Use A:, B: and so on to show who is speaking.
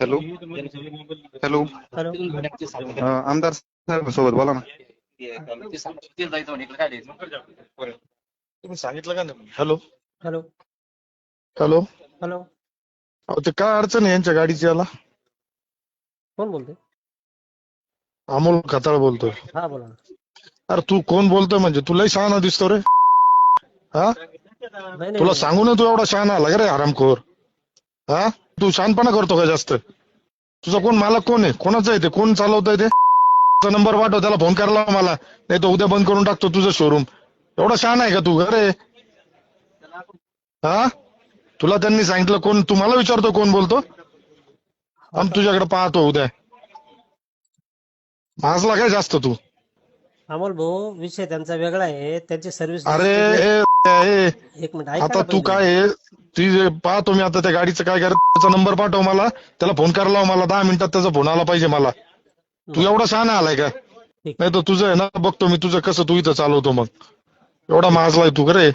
A: Hello.
B: Hello. आमदार साहेब सोबत बोला ना.
C: तुम्ही सांगितलं का नाही हॅलो.
A: हॅलो.
C: हॅलो.
A: हॅलो.
C: अहो ते काय अडचण आहे यांच्या गाडीची याला?
A: कोण बोलतोय?
C: अमोल खताळ बोलतोय.
A: हा बोला ना.
C: अरे तू कोण बोलतोय म्हणजे? तुलाही शहाणा दिसतो रे. हा? तुला सांगू ना तू एवढा शहाणा आला का रे हरामखोर हा? तू शहाणपणा करतो का जास्त? तुझा कोण मालक कोण आहे? कोणाचं आहे ते? कोण चालवतंय ते? नंबर पाठव त्याला फोन करायला मला. नाही तर उद्या बंद करून टाकतो तुझं शोरूम एवढा शहाणा आहे का तू? अरे. हा? तुला त्यांनी सांगितलं कोण? तुम्हाला विचारतो कोण बोलतो? आम तुझ्याकडे पाहतो उद्या. माजला काय जास्त तू?
A: अमोल भाऊ विषय त्यांचा वेगळा आहे. त्यांची सर्व्हिस
C: अरे
A: एक मिनिट ऐका
C: आता तू. काय आहे, ती जे पाहतो मी आता त्या गाडीचं काय करत त्याचा नंबर पाठव मला. त्याला फोन करायला लाव मला दहा मिनिटात त्याचा फोन आला पाहिजे मला. तू एवढा शहाणा आलाय का. नाही तर तुझं आहे ना बघतो मी तुझं कसं तू इथं चालवतो मग. एवढा माजलाय तू रे